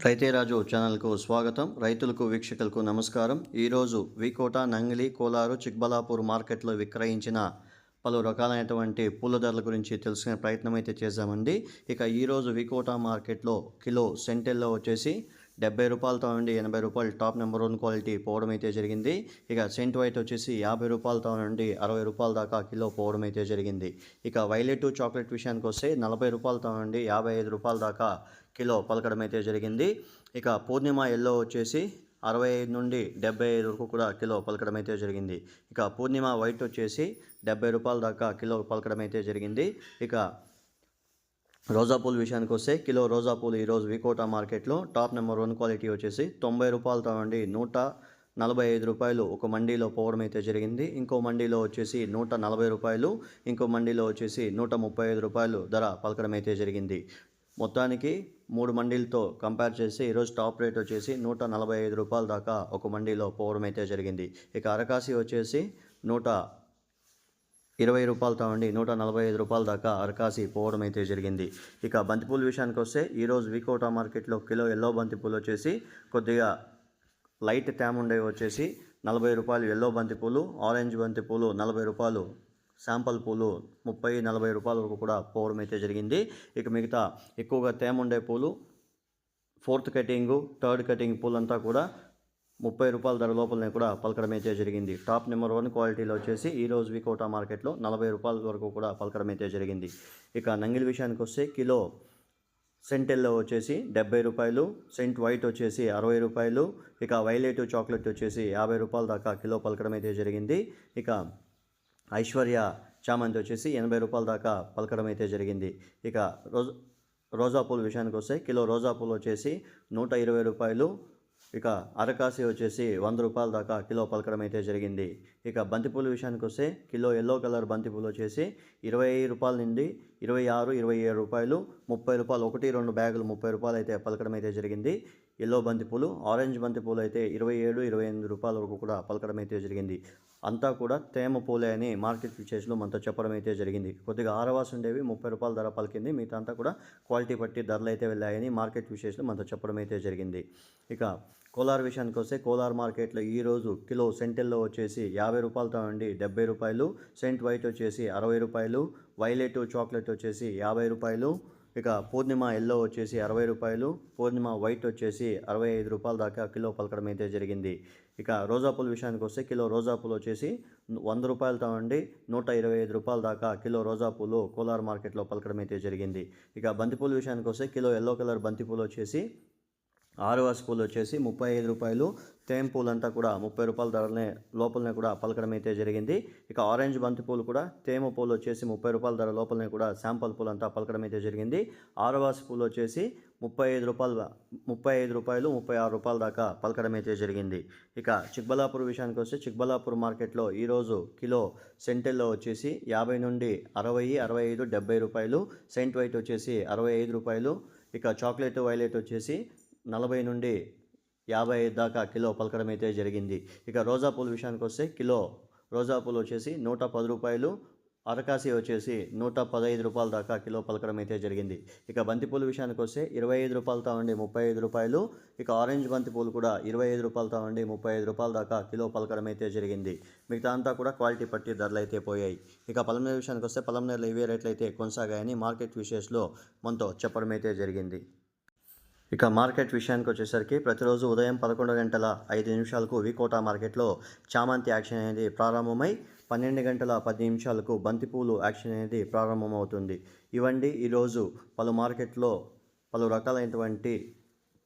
రైతేరాజు ఛానల్కు స్వాగతం. రైతులకు వీక్షకులకు నమస్కారం. ఈరోజు వికోట నంగిలి కోలారు చిక్బలాపూర్ మార్కెట్లో విక్రయించిన పలు రకాలైనటువంటి పూల ధరల గురించి తెలుసుకునే ప్రయత్నం అయితే చేశామండి ఇక ఈరోజు వికోట మార్కెట్లో కిలో సెంటెల్లో వచ్చేసి డెబ్బై రూపాయలతో నుండి ఎనభై రూపాయలు టాప్ నెంబర్ వన్ క్వాలిటీ పోవడం అయితే జరిగింది. ఇక సెంట్ వైట్ వచ్చేసి యాభై రూపాయలతో నుండి అరవై రూపాయల దాకా కిలో పోవడం అయితే జరిగింది. ఇక వైలెట్ చాక్లెట్ విషయానికి వస్తే నలభై రూపాయలతో నుండి యాభై ఐదు రూపాయల దాకా కిలో పలకడం అయితే జరిగింది. ఇక పూర్ణిమ ఎల్లో వచ్చేసి అరవై ఐదు నుండి డెబ్బై ఐదు వరకు కూడా కిలో పలకడం అయితే జరిగింది. ఇక పూర్ణిమ వైట్ వచ్చేసి డెబ్బై రూపాయల దాకా కిలో పలకడం అయితే జరిగింది. ఇక రోజా పూల విషయానికి వస్తే కిలో రోజా పూలు ఈరోజు వికోటా మార్కెట్లో టాప్ నెంబర్ వన్ క్వాలిటీ వచ్చేసి తొంభై రూపాయలతో నుండి నూట నలభై ఐదు రూపాయలు ఒక మండీలో పోవడం అయితే జరిగింది. ఇంకో మండీలో వచ్చేసి నూట నలభై రూపాయలు ఇంకో మండీలో వచ్చేసి నూట ముప్పై ఐదు రూపాయలు ధర పలకడం అయితే జరిగింది. మొత్తానికి మూడు మండీలతో కంపేర్ చేసి ఈరోజు టాప్ రేట్ వచ్చేసి నూట నలభై ఐదు రూపాయల దాకా ఒక మండీలో పోవడం అయితే జరిగింది. ఇక అరకాసి వచ్చేసి నూట ఇరవై రూపాయలతో ఉండి నూట నలభై ఐదు రూపాయల దాకా అరకాసి పోవడం అయితే జరిగింది. ఇక బంతిపూల విషయానికి వస్తే ఈరోజు వికోటా మార్కెట్లో కిలో ఎల్లో బంతిపూలు వచ్చేసి కొద్దిగా లైట్ ట్యామ్ ఉండేవి వచ్చేసి నలభై రూపాయలు ఎల్లో బంతిపూలు ఆరెంజ్ బంతిపూలు నలభై రూపాయలు శాంపల్ పూలు ముప్పై నలభై రూపాయల వరకు కూడా పోవడం అయితే జరిగింది. ఇక మిగతా ఎక్కువగా తేమ ఉండే పూలు ఫోర్త్ కటింగు థర్డ్ కటింగ్ పూలంతా కూడా ముప్పై రూపాయల ధర లోపలనే కూడా పలకడమైతే జరిగింది. టాప్ నెంబర్ వన్ క్వాలిటీలో వచ్చేసి ఈరోజు వికోటా మార్కెట్లో నలభై రూపాయల వరకు కూడా పలకడం అయితే జరిగింది. ఇక నంగిలి విషయానికి వస్తే కిలో సెంట్ ఎల్లో వచ్చేసి డెబ్బై రూపాయలు సెంట్ వైట్ వచ్చేసి అరవై రూపాయలు ఇక వైలెట్ చాక్లెట్ వచ్చేసి యాభై రూపాయల దాకా కిలో పలకడం అయితే జరిగింది. ఇక ఐశ్వర్య చామంతి వచ్చేసి ఎనభై రూపాయల దాకా పలకడం అయితే జరిగింది. ఇక రోజు రోజా పూల విషయానికి వస్తే కిలో రోజా పూలు వచ్చేసి నూట ఇరవై రూపాయలు ఇక అరకాసి వచ్చేసి వంద రూపాయల దాకా కిలో పలకడం అయితే జరిగింది. ఇక బంతిపూల విషయానికి వస్తే కిలో ఎల్లో కలర్ బంతిపూలు వచ్చేసి ఇరవై రూపాయల నుండి ఇరవై ఆరు ఇరవై ఏడు రూపాయలు ముప్పై రూపాయలు ఒకటి రెండు బ్యాగులు ముప్పై రూపాయలు అయితే పలకడం అయితే జరిగింది. ఎల్లో బంతిపూలు ఆరెంజ్ బంతిపూలు అయితే ఇరవై ఏడు ఇరవై ఎనిమిది రూపాయల వరకు కూడా పలకడం అయితే జరిగింది. అంతా కూడా తేమ పూలే అని మార్కెట్ విశేషంలో మనతో చెప్పడం అయితే జరిగింది. కొద్దిగా ఆరవాస్ ఉండేవి ముప్పై రూపాయల ధర పలికింది. మిగతా అంతా కూడా క్వాలిటీ బట్టి ధరలు అయితే వెళ్ళాయని మార్కెట్ విశేషంలో మనతో చెప్పడం అయితే జరిగింది. ఇక కోలార్ విషయానికి వస్తే కోలార్ మార్కెట్లో ఈరోజు కిలో సెంటెల్లో వచ్చేసి యాభై రూపాయలతో ఉండి డెబ్బై రూపాయలు సెంట్ వైట్ వచ్చేసి అరవై రూపాయలు వైలెట్ చాక్లెట్ వచ్చేసి యాభై రూపాయలు ఇక పూర్ణిమ ఎల్లో వచ్చేసి అరవై రూపాయలు పూర్ణిమ వైట్ వచ్చేసి అరవై ఐదు రూపాయల దాకా కిలో పలకడం అయితే జరిగింది. ఇక రోజా పూలు విషయానికి వస్తే కిలో రోజా పూలు వచ్చేసి వంద రూపాయలతో ఉండి నూట ఇరవై ఐదు రూపాయల దాకా కిలో రోజా పూలు కోలార్ మార్కెట్లో పలకడం అయితే జరిగింది. ఇక బంతిపూల విషయానికి వస్తే కిలో ఎల్లో కలర్ బంతిపూలు వచ్చేసి ఆరువాస్ పూలు వచ్చేసి ముప్పై ఐదు రూపాయలు. తేమ పూలు అంతా కూడా ముప్పై రూపాయల ధరలనే లోపలనే కూడా పలకడం అయితే జరిగింది. ఇక ఆరెంజ్ బంతి పూలు కూడా తేమ పూలు వచ్చేసి ముప్పై రూపాయల ధర లోపలనే కూడా శాంపల్ పూలు అంతా పలకడం అయితే జరిగింది. ఆరవాసి పూలు వచ్చేసి ముప్పై ఐదు రూపాయలు ముప్పై ఐదు రూపాయలు ముప్పై ఆరు రూపాయల దాకా పలకడం అయితే జరిగింది. ఇక చిక్బలాపూర్ విషయానికి వస్తే చిక్బలాపూర్ మార్కెట్లో ఈరోజు కిలో సెంటెల్లో వచ్చేసి యాభై నుండి అరవై అరవై ఐదు డెబ్బై రూపాయలు. సెంట్ వైట్ వచ్చేసి అరవై ఐదు రూపాయలు. ఇక చాక్లెట్ వైలెట్ వచ్చేసి నలభై నుండి యాభై ఐదు దాకా కిలో పలకడం అయితే జరిగింది. ఇక రోజా పూల విషయానికి వస్తే కిలో రోజా పూలు వచ్చేసి నూట పది రూపాయలు అరకాసి వచ్చేసి నూట పదహైదు రూపాయల దాకా కిలో పలకడం అయితే జరిగింది. ఇక బంతిపూల విషయానికి వస్తే ఇరవై ఐదు రూపాయలతో ఉండి ముప్పై ఐదు రూపాయలు ఇక ఆరెంజ్ బంతిపూలు కూడా ఇరవై ఐదు రూపాయలతో ఉండి ముప్పై ఐదు రూపాయల దాకా కిలో పలకడం అయితే జరిగింది. మిగతా అంతా కూడా క్వాలిటీ పట్టి ధరలు అయితే పోయాయి. ఇక పలమనేరు విషయానికి వస్తే పలమనేరులో ఇవే రేట్లు అయితే కొనసాగాయని మార్కెట్ విషయస్లో మనతో చెప్పడం అయితే జరిగింది. ఇక మార్కెట్ విషయానికి వచ్చేసరికి ప్రతిరోజు ఉదయం పదకొండు గంటల ఐదు నిమిషాలకు వికోటా మార్కెట్లో చామంతి యాక్షన్ అనేది ప్రారంభమై పన్నెండు గంటల పది నిమిషాలకు బంతిపూలు యాక్షన్ అనేది ప్రారంభమవుతుంది. ఇవండి ఈరోజు పలు మార్కెట్లో పలు రకాలైనటువంటి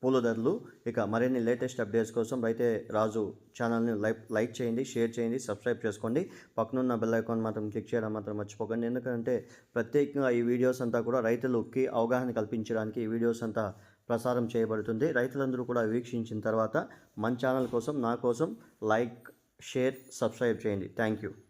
పూల ధరలు ఇక మరిన్ని లేటెస్ట్ అప్డేట్స్ కోసం రైతే రాజు ఛానల్ని లైక్ లైక్ చేయండి షేర్ చేయండి సబ్స్క్రైబ్ చేసుకోండి. పక్కనున్న బెల్ ఐకాన్ మాత్రం క్లిక్ చేయడం మాత్రం మర్చిపోకండి. ఎందుకంటే ప్రత్యేకంగా ఈ వీడియోస్ అంతా కూడా రైతులకి అవగాహన కల్పించడానికి ఈ వీడియోస్ అంతా ప్రసారం చేయబడుతుంది. రైతులందరూ కూడా వీక్షించిన తర్వాత మన ఛానల్ కోసం నా కోసం లైక్ షేర్ సబ్స్క్రైబ్ చేయండి. Thank you.